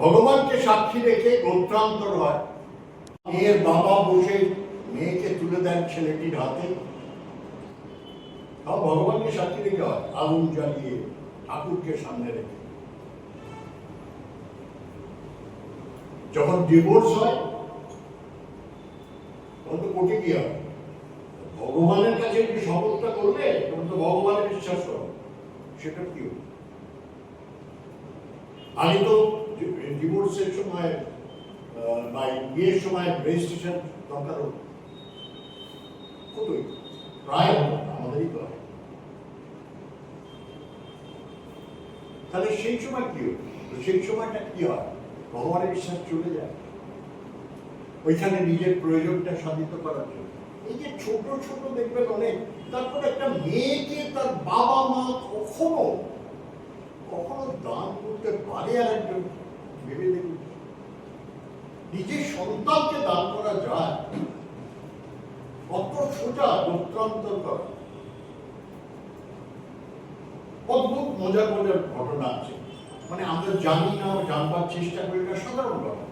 ভগবানকে সাক্ষী রেখে গোত্রান্তর হয়। মেয়ের বাবা বসে মেয়েকে তুলে দেন ছেলেটির হাতে। ভগবানকে সাক্ষী রেখে হয়, আগুন জ্বালিয়ে ঠাকুরকে সামনে রেখে। যখন ডিভোর্স হয়, তখন তো কোর্টে কি হয়। ভগবানের কাছে যে শপথটা করবে তখন তো ভগবানের বিশ্বাস করো সেটা কি আমি তো ডিভোর্সের সময় বা বিয়ের সময় রেজিস্ট্রেশন দরকার কতই? প্রায় আমাদেরই তো তাহলে সেই সময় কি হতো? সেই সময়টা কি হয়? ভগবানের বিশ্বাস চলে যায়। ওইখানে নিজের প্রয়োজনটা সাধিত করার জন্য। এই যে ছোট ছোট দেখবেন অনেক, তারপর একটা মেয়েকে তার বাবা মা কখনো কখনো দান করতে পারে আর একজন ভেবে দেখুন। নিজের সন্তানকে দান করা যায় সোজা অদ্ভুত মজার ঘটনা আছে। মানে আমরা জানি না, জানবার চেষ্টা করি না, সাধারণ ঘটনা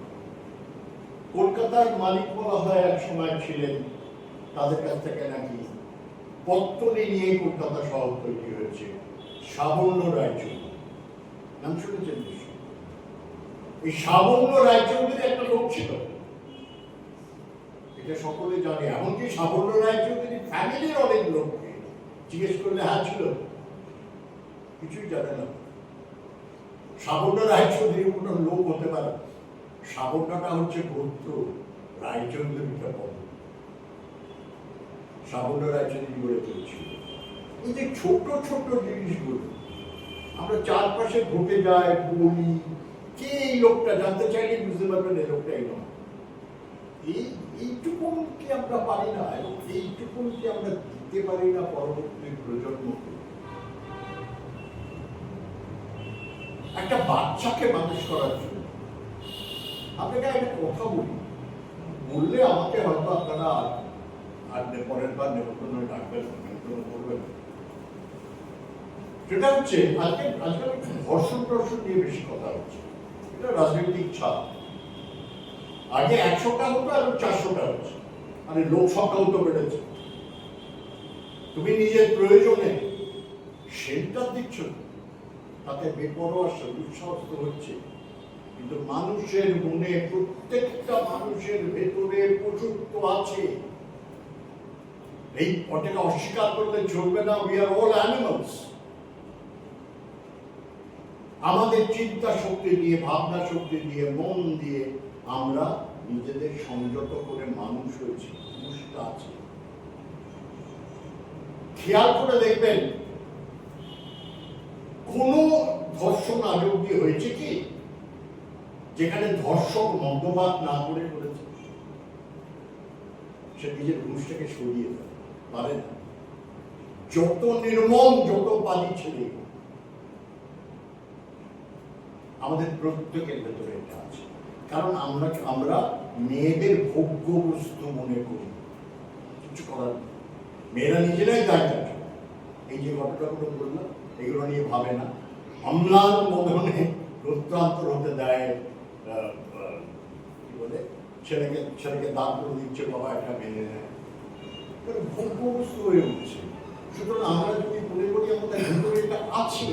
কলকাতার মালিক বলা হয় এক সময় ছিলেন, তাদের কাছ থেকে নাকি পত্তনে নিয়ে কলকাতা শহর তৈরি হয়েছে, সাবর্ণ রায়চৌধুরী নাম শুনেছেন? এই সাবর্ণ রায়চৌধুরী একটা লোক ছিল। এটা সকলে জানে। এমনকি সাবর্ণ রায়চৌধুরী ফ্যামিলির অনেক লোককে জিজ্ঞেস করলে হ্যাঁ ছিল। কিছুই জানে না। সাবর্ণ রায়চৌধুরী কোনো লোক হতে পারে। সাবর্ণটা হচ্ছে গোত্র রায়চৌধুরীটা পদ সাবর্ণ রায়চৌধুরী গড়ে তুলছিল। এই যে ছোট ছোট জিনিসগুলো, আমরা চারপাশে ঘটে যাই বলি লোকটা জানতে চাইলে বুঝতে পারবেন এই লোকটা এই নয় এই এইটুকুন কি আমরা পারি না, এবং এইটুকুন কি আমরা দিতে পারি না পরবর্তী প্রজন্মকে একটা বাচ্চাকে মানুষ করার জন্য। আপনাকে একটা কথা বলি। বললে আমাকে হয়তো আপনারা আর পরের বার নেমন্তন্ন ডাকবেন, নেমন্তন্ন করবেন। সেটা হচ্ছে, আজকে আজকাল ধর্ষণ টর্ষণ নিয়ে বেশি কথা হচ্ছে। এটা রাজনৈতিক ছাপ। আগে একশোটা হতো, এখন চারশোটা হচ্ছে। মানে লোক সংখ্যাও তো বেড়েছে। তুমি নিজের প্রয়োজনে শেল্টার দিচ্ছ তাতে বেপরোয়া উৎসাহ হচ্ছে। কিন্তু মানুষের মনে প্রত্যেকটা মানুষের ভেতরে পশুত্ব আছে। এই ওটাকে অস্বীকার করলে চলবে না উই আর অল অ্যানিমালস আমাদের চিন্তা শক্তি দিয়ে ভাবনা শক্তি দিয়ে মন দিয়ে আমরা নিজেদের সংযত করে মানুষ হয়েছি মানুষটা আছে। খেয়াল করে দেখবেন, কোন ধর্ষণ অব্দি হয়েছে কি? যেখানে ধর্ষক মদ্যপাত না করে করেছে। সে নিজের ঘুষটাকে সরিয়ে দেয়, পারে না। যত নির্মম, যত পালি ছেলে আমাদের প্রত্যেকের ভেতরে এটা আছে। কারণ আমরা আমরা মেয়েদের ভোগ্য বস্তু মনে করি। কিছু করার। মেয়েরা নিজেরাই দায় এই যে ঘটনাগুলো বললাম, এগুলো নিয়ে ভাবে না। অম্লান মদনে রুদ্রান্তর হতে দেয় কি বলে? ছেলেকে ছেলেকে দান করে দিচ্ছে, বাবা এটা মেনে নেয়। মানে ভোগ্য বস্তু হয়ে উঠছে। সুতরাং আমরা যদি মনে করি আমাদের ভিতরে এটা আছে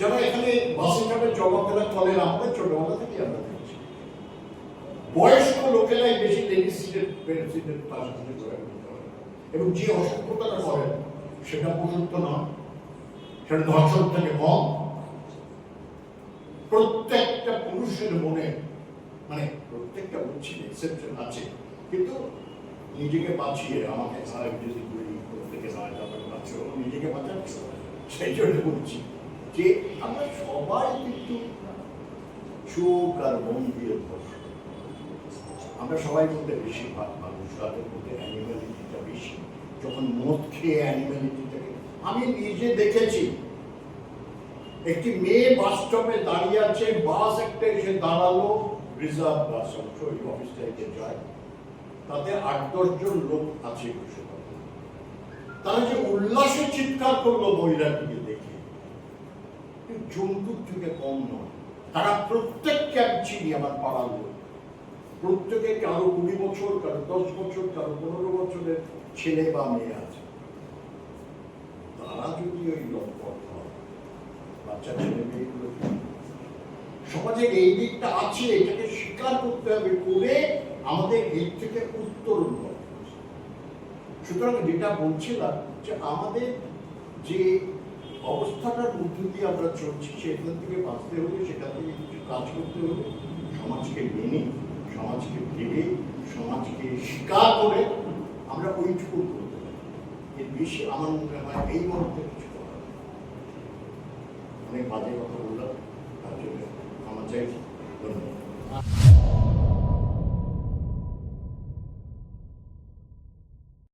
যারা এখানে বাসে চাপে চলাফেরা চলেন আমরা ছোটবেলা থেকে আমরা দেখছি বয়স্ক লোকেরাই বেশি লেডিস সিটের সিটের পাশে ঘোরাঘুরি করেন এবং যে অসভ্যতাটা করেন সেটা উপযুক্ত নয়। সেটা ধর্ষণ থেকে কম। প্রত্যেকটা পুরুষের মনে মানে প্রত্যেকটা বলছি এক্সেপশন আছে। কিন্তু নিজেকে বাঁচিয়ে আমাকে সারা যদি করি প্রত্যেকে নয় নিজেকে বাঁচাচ্ছ সেই জন্য বলছি। যে আমরা সবাই কিন্তু চোখ আর মন দিয়ে আমরা সবাই মধ্যে বেশিরভাগ মানুষ, তাদের মধ্যে অ্যানিমালিটিটা বেশি। যখন মদ খেয়ে অ্যানিমালিটিটাকে আমি নিজে দেখেছি, একটি মেয়ে বাস স্টপে দাঁড়িয়ে আছে বাস একটা এসে দাঁড়াল রিজার্ভ বাস অবশ্য ওই অফিসটাইতে যায়। তাতে আট দশজন লোক আছে বসে থাকে। তারা যে উল্লাসে চিৎকার করল দেখে জন্তুর থেকে কম নয়। তারা প্রত্যেককে আমি চিনি আমার পাড়ার লোক প্রত্যেকে কারও কুড়ি বছর, কারও দশ বছর, কারও পনেরো বছরের ছেলে বা মেয়ে আছে। তারা যদি ওই লম্পট হয়, বাচ্চা ছেলে, মেয়েগুলো সমাজের এই দিকটা আছে, এটাকে স্বীকার করতে হবে করে আমাদের এর থেকে উত্তরণ করতে হবে। সুতরাং যেটা বলছিলাম যে আমাদের যে অবস্থাটার মধ্যে দিয়ে আমরা চলছি, সেখান থেকে বাঁচতে হলে, সেখান থেকে কিছু কাজ করতে হলে সমাজকে মেনে, সমাজকে ভেবে, সমাজকে স্বীকার করে আমরা ওইটুকু করতে পারি। এর বেশি আমার মনে হয় এই মুহূর্তে কিছু করার অনেক বাজে কথা বললাম, তার জন্য আমার চাইছি। ধন্যবাদ।